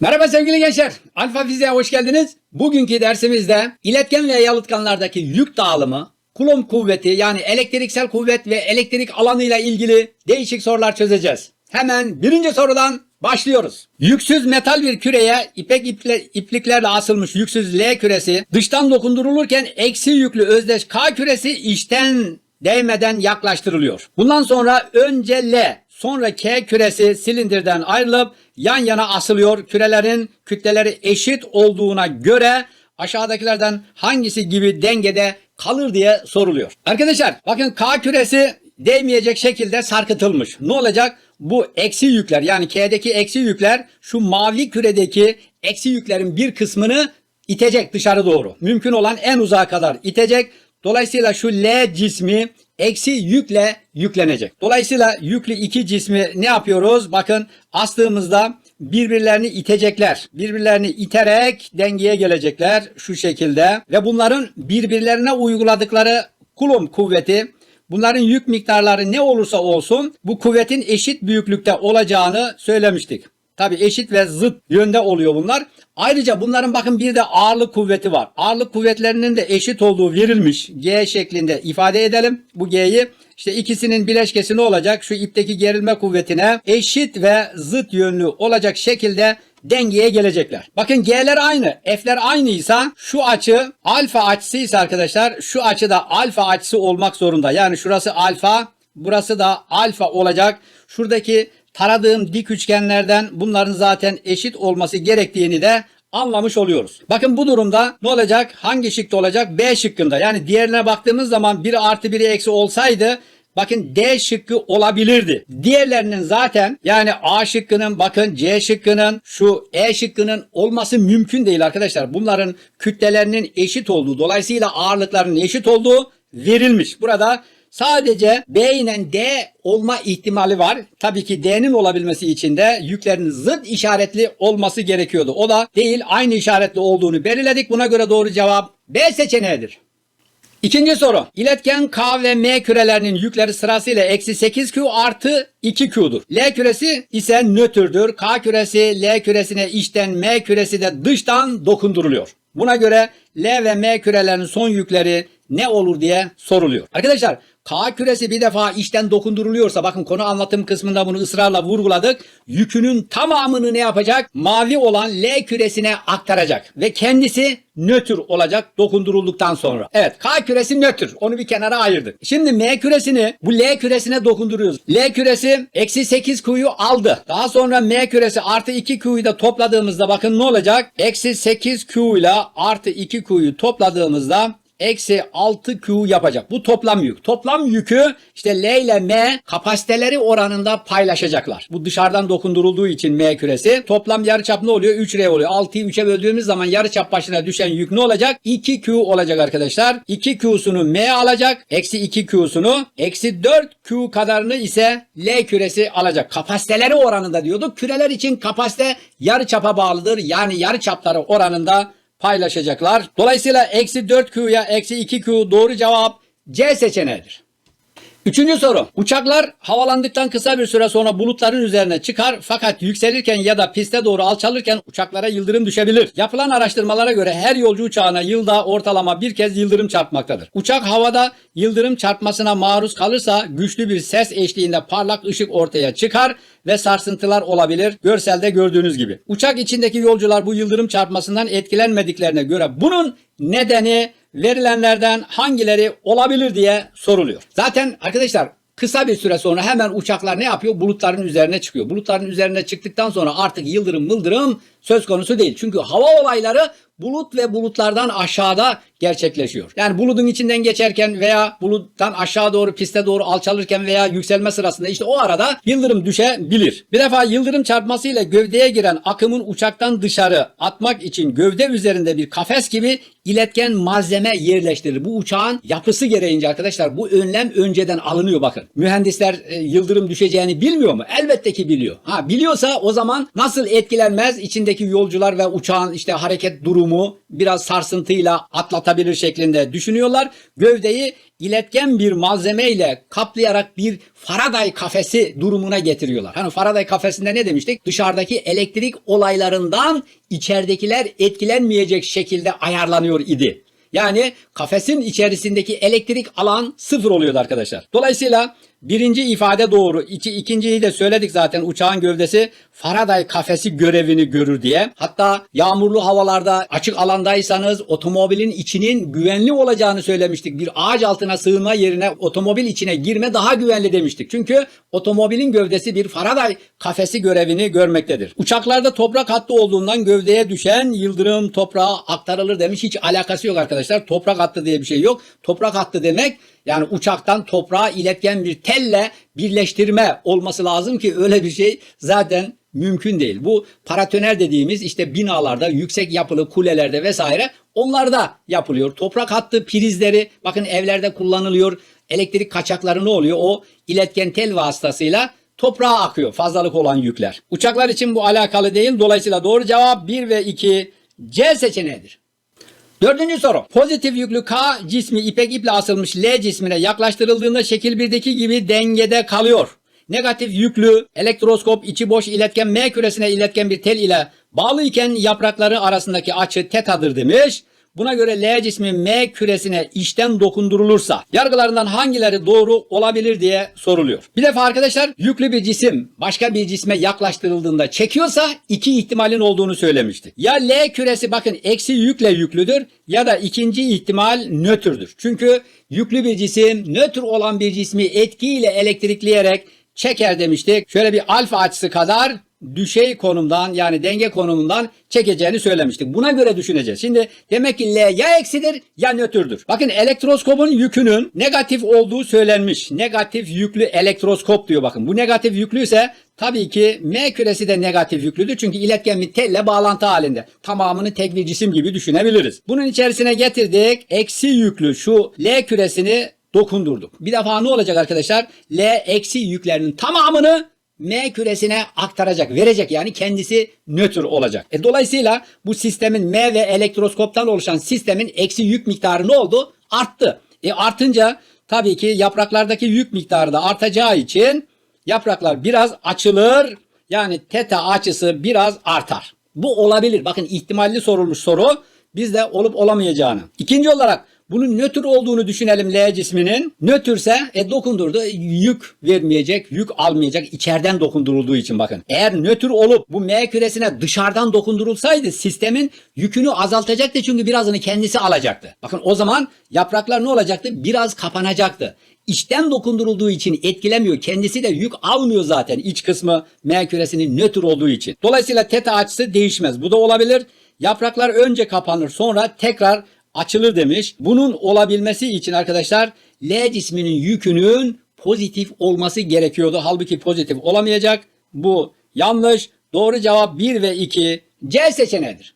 Merhaba sevgili gençler. Alfa Fiziğe hoş geldiniz. Bugünkü dersimizde iletken ve yalıtkanlardaki yük dağılımı, kulomb kuvveti yani elektriksel kuvvet ve elektrik alanıyla ilgili değişik sorular çözeceğiz. Hemen birinci sorudan başlıyoruz. Yüksüz metal bir küreye ipek iple, ipliklerle asılmış yüksüz L küresi dıştan dokundurulurken eksi yüklü özdeş K küresi içten değmeden yaklaştırılıyor. Bundan sonra önce L sonra K küresi silindirden ayrılıp yan yana asılıyor. Kürelerin kütleleri eşit olduğuna göre aşağıdakilerden hangisi gibi dengede kalır diye soruluyor. Arkadaşlar bakın K küresi değmeyecek şekilde sarkıtılmış. Ne olacak? Bu eksi yükler yani K'deki eksi yükler şu mavi küredeki eksi yüklerin bir kısmını itecek dışarı doğru. Mümkün olan en uzağa kadar itecek. Dolayısıyla şu L cismi eksi yükle yüklenecek. Dolayısıyla yüklü iki cismi ne yapıyoruz? Bakın astığımızda birbirlerini itecekler. Birbirlerini iterek dengeye gelecekler şu şekilde ve bunların birbirlerine uyguladıkları kulomb kuvveti Bunların yük miktarları ne olursa olsun bu kuvvetin eşit büyüklükte olacağını söylemiştik. Tabi eşit ve zıt yönde oluyor bunlar. Ayrıca bunların bakın bir de ağırlık kuvveti var. Ağırlık kuvvetlerinin de eşit olduğu verilmiş. G şeklinde ifade edelim. Bu G'yi işte ikisinin bileşkesi ne olacak? Şu ipteki gerilme kuvvetine eşit ve zıt yönlü olacak şekilde dengeye gelecekler. Bakın G'ler aynı, F'ler aynıysa şu açı alfa açısıysa arkadaşlar şu açı da alfa açısı olmak zorunda. Yani şurası alfa, burası da alfa olacak. Şuradaki taradığım dik üçgenlerden bunların zaten eşit olması gerektiğini de anlamış oluyoruz. Bakın bu durumda ne olacak? Hangi şıkta olacak? B şıkkında. Yani diğerine baktığımız zaman 1 artı 1 eksi olsaydı Bakın D şıkkı olabilirdi. Diğerlerinin zaten yani A şıkkının bakın C şıkkının şu E şıkkının olması mümkün değil arkadaşlar. Bunların kütlelerinin eşit olduğu dolayısıyla ağırlıklarının eşit olduğu verilmiş. Burada Sadece B ile D olma ihtimali var. Tabii ki D'nin olabilmesi için de yüklerin zıt işaretli olması gerekiyordu. O da değil aynı işaretli olduğunu belirledik. Buna göre doğru cevap B seçeneğidir. İkinci soru. İletken K ve M kürelerinin yükleri sırasıyla eksi 8Q artı 2Q'dur. L küresi ise nötrdür. K küresi L küresine içten M küresi de dıştan dokunduruluyor. Buna göre L ve M kürelerinin son yükleri ne olur diye soruluyor. Arkadaşlar K küresi bir defa içten dokunduruluyorsa bakın konu anlatım kısmında bunu ısrarla vurguladık. Yükünün tamamını ne yapacak? Mavi olan L küresine aktaracak ve kendisi nötr olacak dokundurulduktan sonra. Evet K küresi nötr. Onu bir kenara ayırdık. Şimdi M küresini bu L küresine dokunduruyoruz. L küresi eksi 8 Q'yu aldı. Daha sonra M küresi artı 2 Q'yu da topladığımızda bakın ne olacak? Eksi 8 Q ile artı 2 Q'yu topladığımızda eksi 6Q yapacak. Bu toplam yük. Toplam yükü işte L ile M kapasiteleri oranında paylaşacaklar. Bu dışarıdan dokundurulduğu için M küresi. Toplam yarıçap ne oluyor? 3R oluyor. 6'yı 3'e böldüğümüz zaman yarıçap başına düşen yük ne olacak? 2Q olacak arkadaşlar. 2Q'sunu M alacak. Eksi 2Q'sunu. Eksi 4Q kadarını ise L küresi alacak. Kapasiteleri oranında diyorduk. Küreler için kapasite yarıçapa bağlıdır. Yani yarıçapları oranında paylaşacaklar. Dolayısıyla eksi 4Q'ya eksi 2Q doğru cevap C seçeneğidir. Üçüncü soru. Uçaklar havalandıktan kısa bir süre sonra bulutların üzerine çıkar fakat yükselirken ya da piste doğru alçalırken uçaklara yıldırım düşebilir. Yapılan araştırmalara göre her yolcu uçağına yılda ortalama bir kez yıldırım çarpmaktadır. Uçak havada yıldırım çarpmasına maruz kalırsa güçlü bir ses eşliğinde parlak ışık ortaya çıkar ve sarsıntılar olabilir. Görselde gördüğünüz gibi. Uçak içindeki yolcular bu yıldırım çarpmasından etkilenmediklerine göre bunun nedeni verilenlerden hangileri olabilir diye soruluyor. Zaten arkadaşlar kısa bir süre sonra hemen uçaklar ne yapıyor? Bulutların üzerine çıkıyor. Bulutların üzerine çıktıktan sonra artık yıldırım mıldırım söz konusu değil. Çünkü hava olayları bulut ve bulutlardan aşağıda gerçekleşiyor. Yani bulutun içinden geçerken veya buluttan aşağı doğru piste doğru alçalırken veya yükselme sırasında işte o arada yıldırım düşebilir. Bir defa yıldırım çarpmasıyla gövdeye giren akımın uçaktan dışarı atmak için gövde üzerinde bir kafes gibi iletken malzeme yerleştirilir. Bu uçağın yapısı gereğince arkadaşlar bu önlem önceden alınıyor bakın. Mühendisler e, yıldırım düşeceğini bilmiyor mu? Elbette ki biliyor. Ha biliyorsa o zaman nasıl etkilenmez içindeki yolcular ve uçağın işte hareket durumu durumu biraz sarsıntıyla atlatabilir şeklinde düşünüyorlar. Gövdeyi iletken bir malzemeyle kaplayarak bir Faraday kafesi durumuna getiriyorlar. Hani Faraday kafesinde ne demiştik? Dışarıdaki elektrik olaylarından içeridekiler etkilenmeyecek şekilde ayarlanıyor idi. Yani kafesin içerisindeki elektrik alan sıfır oluyordu arkadaşlar. Dolayısıyla birinci ifade doğru. İki, ikinciyi de söyledik zaten uçağın gövdesi Faraday kafesi görevini görür diye. Hatta yağmurlu havalarda açık alandaysanız otomobilin içinin güvenli olacağını söylemiştik. Bir ağaç altına sığınma yerine otomobil içine girme daha güvenli demiştik. Çünkü otomobilin gövdesi bir Faraday kafesi görevini görmektedir. Uçaklarda toprak hattı olduğundan gövdeye düşen yıldırım toprağa aktarılır demiş. Hiç alakası yok arkadaşlar. Toprak hattı diye bir şey yok. Toprak hattı demek yani uçaktan toprağa iletken bir telle birleştirme olması lazım ki öyle bir şey zaten mümkün değil. Bu paratoner dediğimiz işte binalarda, yüksek yapılı kulelerde vesaire onlarda yapılıyor. Toprak hattı prizleri bakın evlerde kullanılıyor. Elektrik kaçakları ne oluyor? O iletken tel vasıtasıyla toprağa akıyor fazlalık olan yükler. Uçaklar için bu alakalı değil. Dolayısıyla doğru cevap 1 ve 2 C seçeneğidir. Dördüncü soru. Pozitif yüklü K cismi ipek iple asılmış L cismine yaklaştırıldığında şekil 1'deki gibi dengede kalıyor. Negatif yüklü elektroskop içi boş iletken M küresine iletken bir tel ile bağlı iken yaprakları arasındaki açı tetadır demiş. Buna göre L cismi M küresine içten dokundurulursa yargılarından hangileri doğru olabilir diye soruluyor. Bir defa arkadaşlar yüklü bir cisim başka bir cisme yaklaştırıldığında çekiyorsa iki ihtimalin olduğunu söylemiştik. Ya L küresi bakın eksi yükle yüklüdür ya da ikinci ihtimal nötrdür. Çünkü yüklü bir cisim nötr olan bir cismi etkiyle elektrikleyerek çeker demiştik. Şöyle bir alfa açısı kadar düşey konumdan yani denge konumundan çekeceğini söylemiştik. Buna göre düşüneceğiz. Şimdi demek ki L ya eksidir ya nötrdür. Bakın elektroskopun yükünün negatif olduğu söylenmiş. Negatif yüklü elektroskop diyor bakın. Bu negatif yüklüyse tabii ki M küresi de negatif yüklüdür. Çünkü iletken bir telle bağlantı halinde. Tamamını tek bir cisim gibi düşünebiliriz. Bunun içerisine getirdik. Eksi yüklü şu L küresini dokundurduk. Bir defa ne olacak arkadaşlar? L eksi yüklerinin tamamını M küresine aktaracak, verecek yani kendisi nötr olacak. E dolayısıyla bu sistemin M ve elektroskoptan oluşan sistemin eksi yük miktarı ne oldu? Arttı. E artınca tabii ki yapraklardaki yük miktarı da artacağı için yapraklar biraz açılır. Yani teta açısı biraz artar. Bu olabilir. Bakın ihtimalli sorulmuş soru bizde olup olamayacağını. İkinci olarak bunun nötr olduğunu düşünelim L cisminin. Nötrse e, dokundurdu yük vermeyecek, yük almayacak içeriden dokundurulduğu için bakın. Eğer nötr olup bu M küresine dışarıdan dokundurulsaydı sistemin yükünü azaltacaktı çünkü birazını kendisi alacaktı. Bakın o zaman yapraklar ne olacaktı? Biraz kapanacaktı. İçten dokundurulduğu için etkilemiyor. Kendisi de yük almıyor zaten iç kısmı M küresinin nötr olduğu için. Dolayısıyla teta açısı değişmez. Bu da olabilir. Yapraklar önce kapanır sonra tekrar açılır demiş. Bunun olabilmesi için arkadaşlar L cisminin yükünün pozitif olması gerekiyordu. Halbuki pozitif olamayacak. Bu yanlış. Doğru cevap 1 ve 2 C seçeneğidir.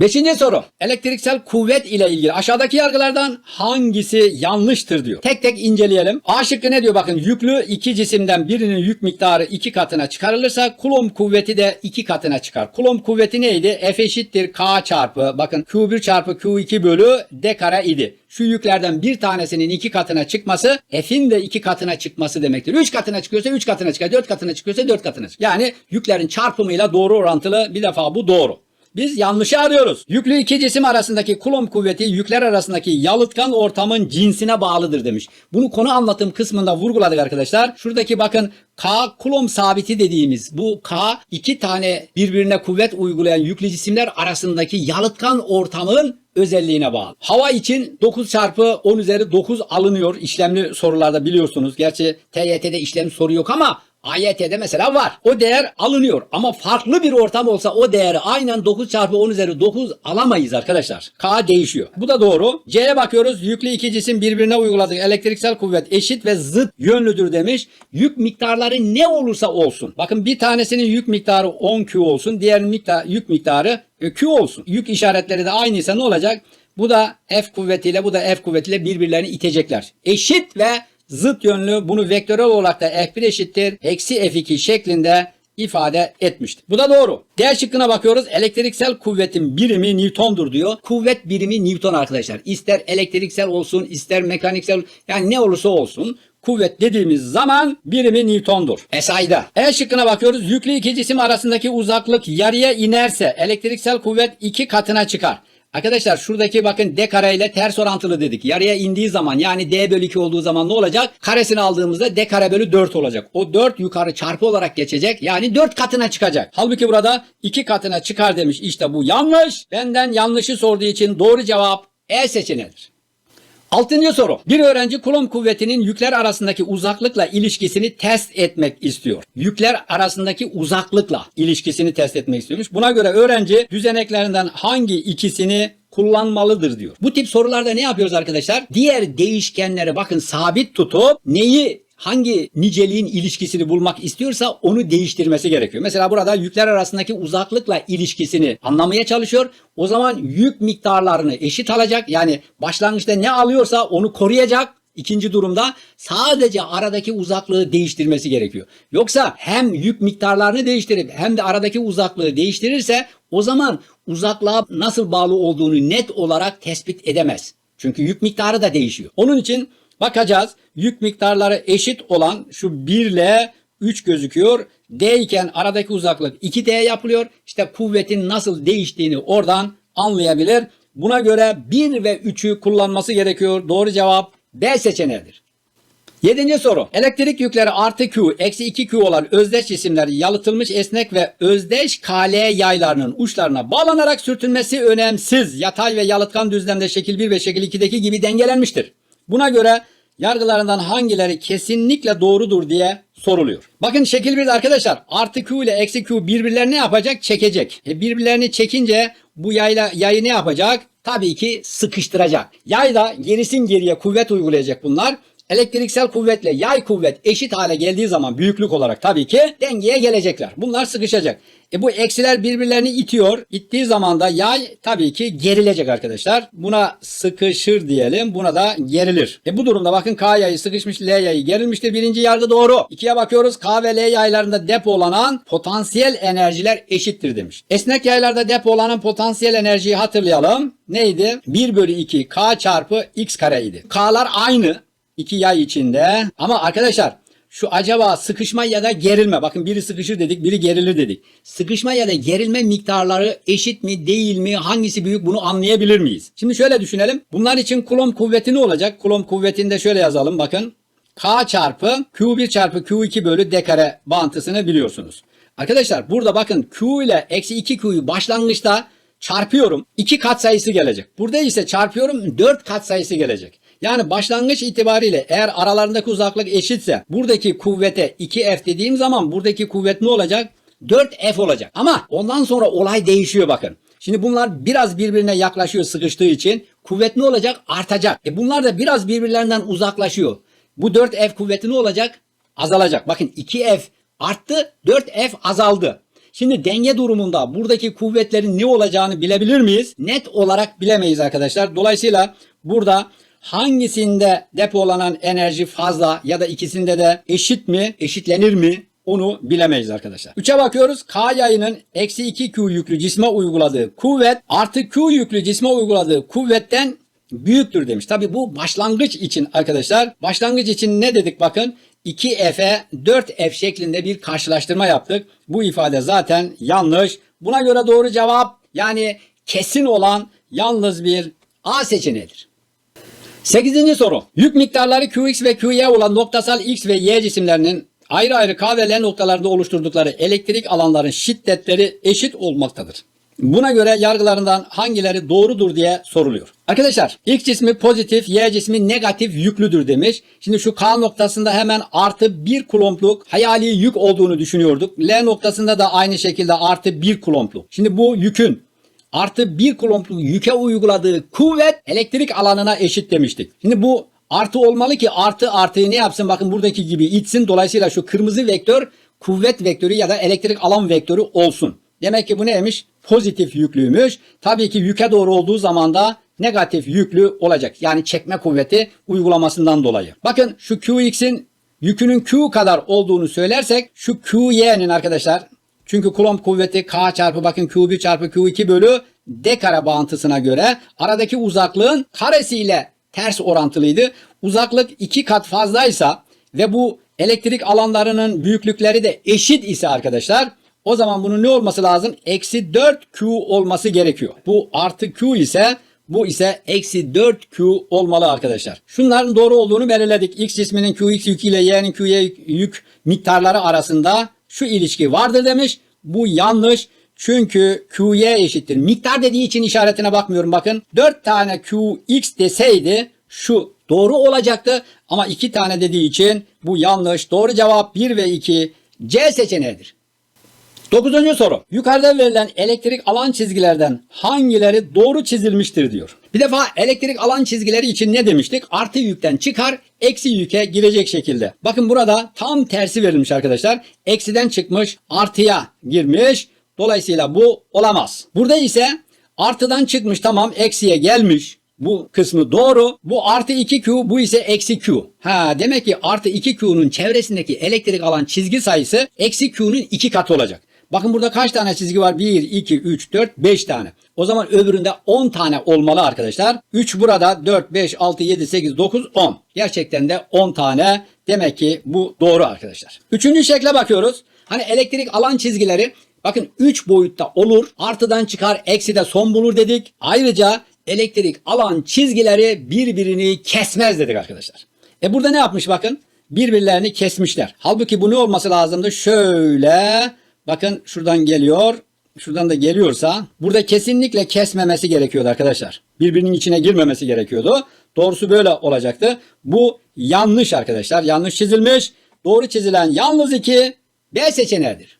Beşinci soru. Elektriksel kuvvet ile ilgili aşağıdaki yargılardan hangisi yanlıştır diyor. Tek tek inceleyelim. A şıkkı ne diyor bakın. Yüklü iki cisimden birinin yük miktarı iki katına çıkarılırsa Coulomb kuvveti de iki katına çıkar. Coulomb kuvveti neydi? F eşittir K çarpı bakın Q1 çarpı Q2 bölü D kare idi. Şu yüklerden bir tanesinin iki katına çıkması F'in de iki katına çıkması demektir. Üç katına çıkıyorsa üç katına çıkar. Dört katına çıkıyorsa dört katına çıkar. Yani yüklerin çarpımıyla doğru orantılı bir defa bu doğru. Biz yanlışı arıyoruz. Yüklü iki cisim arasındaki Coulomb kuvveti yükler arasındaki yalıtkan ortamın cinsine bağlıdır demiş. Bunu konu anlatım kısmında vurguladık arkadaşlar. Şuradaki bakın K Coulomb sabiti dediğimiz bu K iki tane birbirine kuvvet uygulayan yüklü cisimler arasındaki yalıtkan ortamın özelliğine bağlı. Hava için 9 çarpı 10 üzeri 9 alınıyor işlemli sorularda biliyorsunuz. Gerçi TYT'de işlem soru yok ama AYT'de mesela var. O değer alınıyor ama farklı bir ortam olsa o değeri aynen 9 çarpı 10 üzeri 9 alamayız arkadaşlar. K değişiyor. Bu da doğru. C'ye bakıyoruz. Yüklü iki cisim birbirine uyguladık. Elektriksel kuvvet eşit ve zıt yönlüdür demiş. Yük miktarları ne olursa olsun. Bakın bir tanesinin yük miktarı 10 Q olsun. Diğer miktar, yük miktarı Q olsun. Yük işaretleri de aynıysa ne olacak? Bu da F kuvvetiyle bu da F kuvvetiyle birbirlerini itecekler. Eşit ve zıt yönlü bunu vektörel olarak da F1 eşittir eksi F2 şeklinde ifade etmiştir. Bu da doğru. D şıkkına bakıyoruz. Elektriksel kuvvetin birimi Newton'dur diyor. Kuvvet birimi Newton arkadaşlar. İster elektriksel olsun, ister mekaniksel yani ne olursa olsun kuvvet dediğimiz zaman birimi Newton'dur. SI'da. E şıkkına bakıyoruz. Yüklü iki cisim arasındaki uzaklık yarıya inerse elektriksel kuvvet iki katına çıkar. Arkadaşlar şuradaki bakın d kare ile ters orantılı dedik. Yarıya indiği zaman yani d bölü 2 olduğu zaman ne olacak? Karesini aldığımızda d kare bölü 4 olacak. O 4 yukarı çarpı olarak geçecek. Yani 4 katına çıkacak. Halbuki burada 2 katına çıkar demiş. İşte bu yanlış. Benden yanlışı sorduğu için doğru cevap E seçeneğidir. Altıncı soru. Bir öğrenci kulom kuvvetinin yükler arasındaki uzaklıkla ilişkisini test etmek istiyor. Yükler arasındaki uzaklıkla ilişkisini test etmek istiyormuş. Buna göre öğrenci düzeneklerinden hangi ikisini kullanmalıdır diyor. Bu tip sorularda ne yapıyoruz arkadaşlar? Diğer değişkenleri bakın sabit tutup neyi hangi niceliğin ilişkisini bulmak istiyorsa onu değiştirmesi gerekiyor. Mesela burada yükler arasındaki uzaklıkla ilişkisini anlamaya çalışıyor. O zaman yük miktarlarını eşit alacak. Yani başlangıçta ne alıyorsa onu koruyacak. İkinci durumda sadece aradaki uzaklığı değiştirmesi gerekiyor. Yoksa hem yük miktarlarını değiştirip hem de aradaki uzaklığı değiştirirse o zaman uzaklığa nasıl bağlı olduğunu net olarak tespit edemez. Çünkü yük miktarı da değişiyor. Onun için bakacağız. Yük miktarları eşit olan şu 1 ile 3 gözüküyor. D iken aradaki uzaklık 2D yapılıyor. İşte kuvvetin nasıl değiştiğini oradan anlayabilir. Buna göre 1 ve 3'ü kullanması gerekiyor. Doğru cevap B seçeneğidir. Yedinci soru. Elektrik yükleri artı Q, eksi 2Q olan özdeş cisimler yalıtılmış esnek ve özdeş KL yaylarının uçlarına bağlanarak sürtünmesi önemsiz. Yatay ve yalıtkan düzlemde şekil 1 ve şekil 2'deki gibi dengelenmiştir. Buna göre yargılarından hangileri kesinlikle doğrudur diye soruluyor. Bakın şekil 1'de arkadaşlar artı Q ile eksi Q birbirlerini ne yapacak? Çekecek. E birbirlerini çekince bu yayla yayı ne yapacak? Tabii ki sıkıştıracak. Yay da gerisin geriye kuvvet uygulayacak bunlar. Elektriksel kuvvetle yay kuvvet eşit hale geldiği zaman büyüklük olarak tabii ki dengeye gelecekler. Bunlar sıkışacak. E bu eksiler birbirlerini itiyor. İttiği zaman da yay tabii ki gerilecek arkadaşlar. Buna sıkışır diyelim. Buna da gerilir. E bu durumda bakın K yayı sıkışmış L yayı gerilmiştir. Birinci yargı doğru. İkiye bakıyoruz. K ve L yaylarında depolanan potansiyel enerjiler eşittir demiş. Esnek yaylarda depolanan potansiyel enerjiyi hatırlayalım. Neydi? 1 bölü 2 K çarpı X kareydi. K'lar aynı iki yay içinde. Ama arkadaşlar şu acaba sıkışma ya da gerilme. Bakın biri sıkışır dedik, biri gerilir dedik. Sıkışma ya da gerilme miktarları eşit mi, değil mi, hangisi büyük bunu anlayabilir miyiz? Şimdi şöyle düşünelim. Bunlar için kulom kuvveti ne olacak? Kulom kuvvetini de şöyle yazalım bakın. K çarpı Q1 çarpı Q2 bölü D kare bağıntısını biliyorsunuz. Arkadaşlar burada bakın Q ile eksi 2Q'yu başlangıçta çarpıyorum. 2 kat sayısı gelecek. Burada ise çarpıyorum 4 kat sayısı gelecek. Yani başlangıç itibariyle eğer aralarındaki uzaklık eşitse buradaki kuvvete 2F dediğim zaman buradaki kuvvet ne olacak? 4F olacak. Ama ondan sonra olay değişiyor bakın. Şimdi bunlar biraz birbirine yaklaşıyor sıkıştığı için. Kuvvet ne olacak? Artacak. E bunlar da biraz birbirlerinden uzaklaşıyor. Bu 4F kuvveti ne olacak? Azalacak. Bakın 2F arttı, 4F azaldı. Şimdi denge durumunda buradaki kuvvetlerin ne olacağını bilebilir miyiz? Net olarak bilemeyiz arkadaşlar. Dolayısıyla burada hangisinde depolanan enerji fazla ya da ikisinde de eşit mi, eşitlenir mi onu bilemeyiz arkadaşlar. 3'e bakıyoruz. K yayının eksi 2Q yüklü cisme uyguladığı kuvvet artı Q yüklü cisme uyguladığı kuvvetten büyüktür demiş. Tabi bu başlangıç için arkadaşlar. Başlangıç için ne dedik bakın. 2F'e 4F şeklinde bir karşılaştırma yaptık. Bu ifade zaten yanlış. Buna göre doğru cevap yani kesin olan yalnız bir A seçeneğidir. 8. soru. Yük miktarları Qx ve Qy olan noktasal X ve Y cisimlerinin ayrı ayrı K ve L noktalarında oluşturdukları elektrik alanların şiddetleri eşit olmaktadır. Buna göre yargılarından hangileri doğrudur diye soruluyor. Arkadaşlar X cismi pozitif, Y cismi negatif yüklüdür demiş. Şimdi şu K noktasında hemen artı bir kulompluk hayali yük olduğunu düşünüyorduk. L noktasında da aynı şekilde artı bir kulompluk. Şimdi bu yükün artı bir kulompluk yüke uyguladığı kuvvet elektrik alanına eşit demiştik. Şimdi bu artı olmalı ki artı artıyı ne yapsın? Bakın buradaki gibi itsin. Dolayısıyla şu kırmızı vektör kuvvet vektörü ya da elektrik alan vektörü olsun. Demek ki bu neymiş? Pozitif yüklüymüş. Tabii ki yüke doğru olduğu zaman da negatif yüklü olacak. Yani çekme kuvveti uygulamasından dolayı. Bakın şu Qx'in yükünün Q kadar olduğunu söylersek şu QY'nin arkadaşlar çünkü Coulomb kuvveti K çarpı bakın Q1 çarpı Q2 bölü D kare bağıntısına göre aradaki uzaklığın karesiyle ters orantılıydı. Uzaklık iki kat fazlaysa ve bu elektrik alanlarının büyüklükleri de eşit ise arkadaşlar o zaman bunun ne olması lazım? Eksi 4Q olması gerekiyor. Bu artı Q ise bu ise eksi 4Q olmalı arkadaşlar. Şunların doğru olduğunu belirledik. X cisminin QX yükü ile Y'nin Q'ye yük miktarları arasında şu ilişki vardır demiş. Bu yanlış. Çünkü QY eşittir. Miktar dediği için işaretine bakmıyorum bakın. 4 tane QX deseydi şu doğru olacaktı. Ama 2 tane dediği için bu yanlış. Doğru cevap 1 ve 2 C seçeneğidir. Dokuzuncu soru. Yukarıda verilen elektrik alan çizgilerden hangileri doğru çizilmiştir diyor. Bir defa elektrik alan çizgileri için ne demiştik? Artı yükten çıkar, eksi yüke girecek şekilde. Bakın burada tam tersi verilmiş arkadaşlar. Eksiden çıkmış, artıya girmiş. Dolayısıyla bu olamaz. Burada ise artıdan çıkmış tamam eksiye gelmiş. Bu kısmı doğru. Bu artı 2Q bu ise eksi Q. Ha demek ki artı 2Q'nun çevresindeki elektrik alan çizgi sayısı eksi Q'nun 2 katı olacak. Bakın burada kaç tane çizgi var? 1, 2, 3, 4, 5 tane. O zaman öbüründe 10 tane olmalı arkadaşlar. 3 burada 4, 5, 6, 7, 8, 9, 10. Gerçekten de 10 tane. Demek ki bu doğru arkadaşlar. Üçüncü şekle bakıyoruz. Hani elektrik alan çizgileri bakın 3 boyutta olur. Artıdan çıkar, eksi de son bulur dedik. Ayrıca elektrik alan çizgileri birbirini kesmez dedik arkadaşlar. E burada ne yapmış bakın? Birbirlerini kesmişler. Halbuki bu ne olması lazımdı? Şöyle bakın şuradan geliyor. Şuradan da geliyorsa burada kesinlikle kesmemesi gerekiyordu arkadaşlar. Birbirinin içine girmemesi gerekiyordu. Doğrusu böyle olacaktı. Bu yanlış arkadaşlar. Yanlış çizilmiş. Doğru çizilen yalnız iki B seçeneğidir.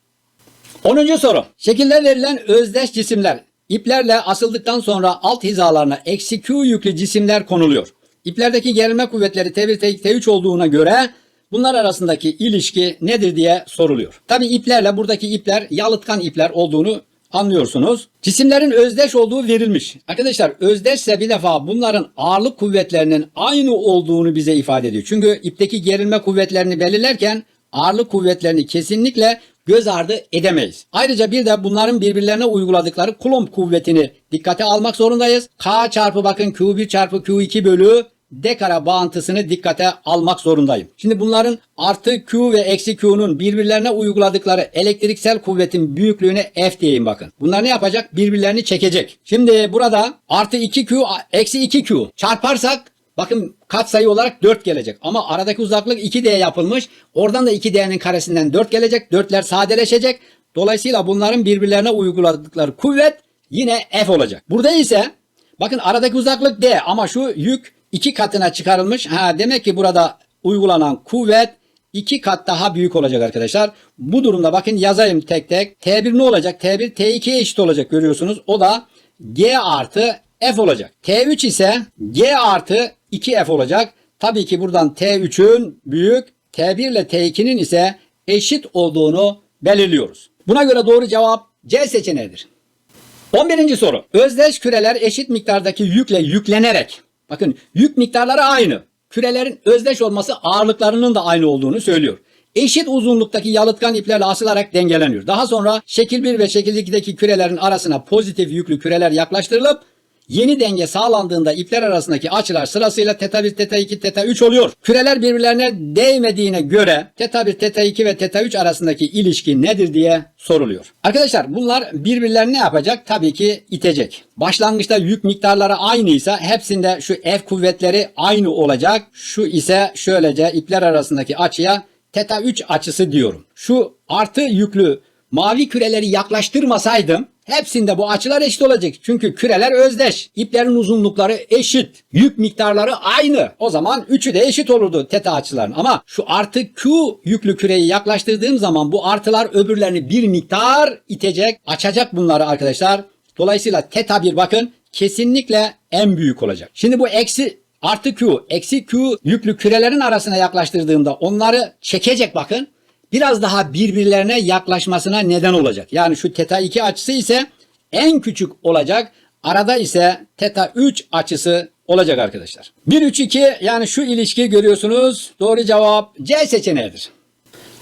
10. soru. Şekilde verilen özdeş cisimler iplerle asıldıktan sonra alt hizalarına eksi Q yüklü cisimler konuluyor. İplerdeki gerilme kuvvetleri T1, T2, T3 olduğuna göre bunlar arasındaki ilişki nedir diye soruluyor. Tabi iplerle buradaki ipler yalıtkan ipler olduğunu anlıyorsunuz. Cisimlerin özdeş olduğu verilmiş. Arkadaşlar özdeşse bir defa bunların ağırlık kuvvetlerinin aynı olduğunu bize ifade ediyor. Çünkü ipteki gerilme kuvvetlerini belirlerken ağırlık kuvvetlerini kesinlikle göz ardı edemeyiz. Ayrıca bir de bunların birbirlerine uyguladıkları Coulomb kuvvetini dikkate almak zorundayız. K çarpı bakın Q1 çarpı Q2 bölü D kare bağıntısını dikkate almak zorundayım. Şimdi bunların artı Q ve eksi Q'nun birbirlerine uyguladıkları elektriksel kuvvetin büyüklüğüne F diyeyim bakın. Bunlar ne yapacak? Birbirlerini çekecek. Şimdi burada artı 2Q eksi 2Q çarparsak Bakın katsayı olarak 4 gelecek ama aradaki uzaklık 2D yapılmış. Oradan da 2D'nin karesinden 4 gelecek. 4'ler sadeleşecek. Dolayısıyla bunların birbirlerine uyguladıkları kuvvet yine F olacak. Burada ise bakın aradaki uzaklık D ama şu yük 2 katına çıkarılmış. Ha demek ki burada uygulanan kuvvet 2 kat daha büyük olacak arkadaşlar. Bu durumda bakın yazayım tek tek. T1 ne olacak? T1 T2'ye eşit olacak görüyorsunuz. O da G artı F olacak. T3 ise G artı 2F olacak. Tabii ki buradan T3'ün büyük, T1 ile T2'nin ise eşit olduğunu belirliyoruz. Buna göre doğru cevap C seçeneğidir. 11. soru. Özdeş küreler eşit miktardaki yükle yüklenerek, bakın yük miktarları aynı. Kürelerin özdeş olması ağırlıklarının da aynı olduğunu söylüyor. Eşit uzunluktaki yalıtkan iplerle asılarak dengeleniyor. Daha sonra şekil 1 ve şekil 2'deki kürelerin arasına pozitif yüklü küreler yaklaştırılıp Yeni denge sağlandığında ipler arasındaki açılar sırasıyla teta 1, teta 2, teta 3 oluyor. Küreler birbirlerine değmediğine göre teta 1, teta 2 ve teta 3 arasındaki ilişki nedir diye soruluyor. Arkadaşlar bunlar birbirlerini ne yapacak? Tabii ki itecek. Başlangıçta yük miktarları aynıysa hepsinde şu F kuvvetleri aynı olacak. Şu ise şöylece ipler arasındaki açıya teta 3 açısı diyorum. Şu artı yüklü mavi küreleri yaklaştırmasaydım Hepsinde bu açılar eşit olacak. Çünkü küreler özdeş. İplerin uzunlukları eşit. Yük miktarları aynı. O zaman üçü de eşit olurdu teta açıların. Ama şu artı Q yüklü küreyi yaklaştırdığım zaman bu artılar öbürlerini bir miktar itecek, açacak bunları arkadaşlar. Dolayısıyla teta bir bakın kesinlikle en büyük olacak. Şimdi bu eksi artı Q, eksi Q yüklü kürelerin arasına yaklaştırdığımda onları çekecek bakın biraz daha birbirlerine yaklaşmasına neden olacak. Yani şu teta 2 açısı ise en küçük olacak. Arada ise teta 3 açısı olacak arkadaşlar. 1 3 2 yani şu ilişki görüyorsunuz. Doğru cevap C seçeneğidir.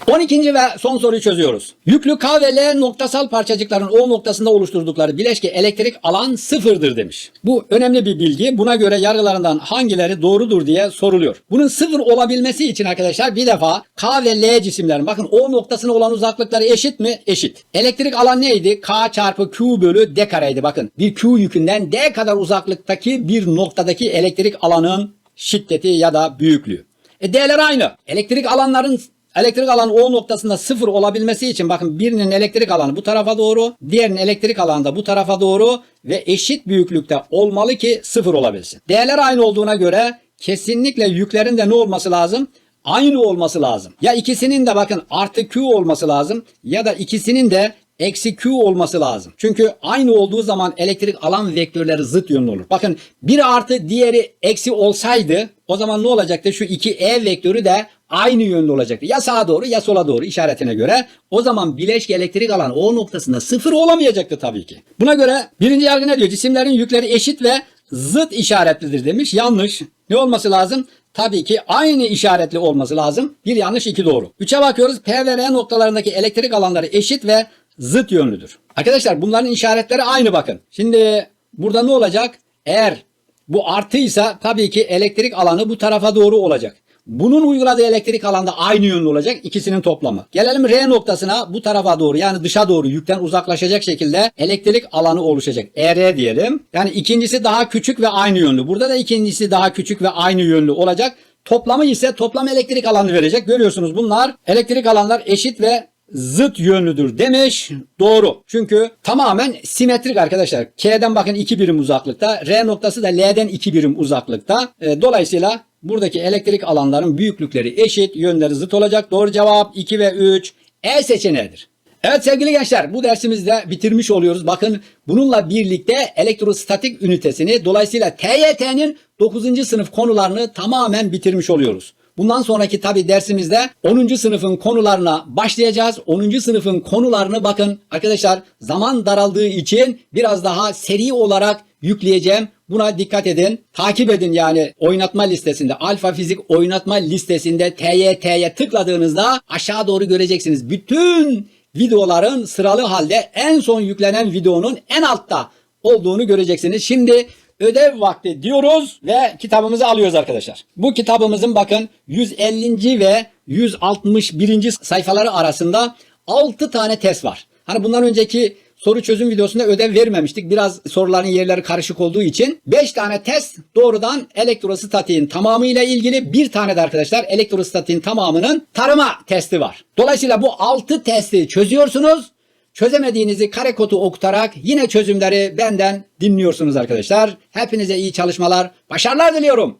12. ve son soruyu çözüyoruz. Yüklü K ve L noktasal parçacıkların O noktasında oluşturdukları bileşke elektrik alan sıfırdır demiş. Bu önemli bir bilgi. Buna göre yargılarından hangileri doğrudur diye soruluyor. Bunun sıfır olabilmesi için arkadaşlar bir defa K ve L cisimlerin bakın O noktasına olan uzaklıkları eşit mi? Eşit. Elektrik alan neydi? K çarpı Q bölü D kareydi. Bakın bir Q yükünden D kadar uzaklıktaki bir noktadaki elektrik alanın şiddeti ya da büyüklüğü. E D'ler aynı. Elektrik alanların elektrik alanı O noktasında sıfır olabilmesi için bakın birinin elektrik alanı bu tarafa doğru, diğerinin elektrik alanı da bu tarafa doğru ve eşit büyüklükte olmalı ki sıfır olabilsin. Değerler aynı olduğuna göre kesinlikle yüklerin de ne olması lazım? Aynı olması lazım. Ya ikisinin de bakın artı Q olması lazım ya da ikisinin de eksi Q olması lazım. Çünkü aynı olduğu zaman elektrik alan vektörleri zıt yönlü olur. Bakın biri artı diğeri eksi olsaydı o zaman ne olacaktı? Şu iki E vektörü de aynı yönde olacaktı. Ya sağa doğru ya sola doğru işaretine göre. O zaman bileşke elektrik alan O noktasında sıfır olamayacaktı tabii ki. Buna göre birinci yargı ne diyor? Cisimlerin yükleri eşit ve zıt işaretlidir demiş. Yanlış. Ne olması lazım? Tabii ki aynı işaretli olması lazım. Bir yanlış iki doğru. Üçe bakıyoruz. P ve R noktalarındaki elektrik alanları eşit ve zıt yönlüdür. Arkadaşlar bunların işaretleri aynı bakın. Şimdi burada ne olacak? Eğer bu artıysa tabii ki elektrik alanı bu tarafa doğru olacak. Bunun uyguladığı elektrik alanda aynı yönlü olacak ikisinin toplamı. Gelelim R noktasına bu tarafa doğru yani dışa doğru yükten uzaklaşacak şekilde elektrik alanı oluşacak. ER diyelim. Yani ikincisi daha küçük ve aynı yönlü. Burada da ikincisi daha küçük ve aynı yönlü olacak. Toplamı ise toplam elektrik alanı verecek. Görüyorsunuz bunlar elektrik alanlar eşit ve zıt yönlüdür demiş. Doğru. Çünkü tamamen simetrik arkadaşlar. K'den bakın 2 birim uzaklıkta. R noktası da L'den 2 birim uzaklıkta. E, dolayısıyla buradaki elektrik alanların büyüklükleri eşit, yönleri zıt olacak. Doğru cevap 2 ve 3 E seçeneğidir. Evet sevgili gençler bu dersimizi de bitirmiş oluyoruz. Bakın bununla birlikte elektrostatik ünitesini dolayısıyla TYT'nin 9. sınıf konularını tamamen bitirmiş oluyoruz. Bundan sonraki tabi dersimizde 10. sınıfın konularına başlayacağız. 10. sınıfın konularını bakın arkadaşlar zaman daraldığı için biraz daha seri olarak yükleyeceğim. Buna dikkat edin. Takip edin yani oynatma listesinde. Alfa Fizik oynatma listesinde TYT'ye tıkladığınızda aşağı doğru göreceksiniz. Bütün videoların sıralı halde en son yüklenen videonun en altta olduğunu göreceksiniz. Şimdi ödev vakti diyoruz ve kitabımızı alıyoruz arkadaşlar. Bu kitabımızın bakın 150. ve 161. sayfaları arasında 6 tane test var. Hani bundan önceki soru çözüm videosunda ödev vermemiştik. Biraz soruların yerleri karışık olduğu için 5 tane test doğrudan elektrostatiğin tamamıyla ilgili bir tane de arkadaşlar elektrostatiğin tamamının tarıma testi var. Dolayısıyla bu 6 testi çözüyorsunuz. Çözemediğinizi kare kodu okutarak yine çözümleri benden dinliyorsunuz arkadaşlar. Hepinize iyi çalışmalar, başarılar diliyorum.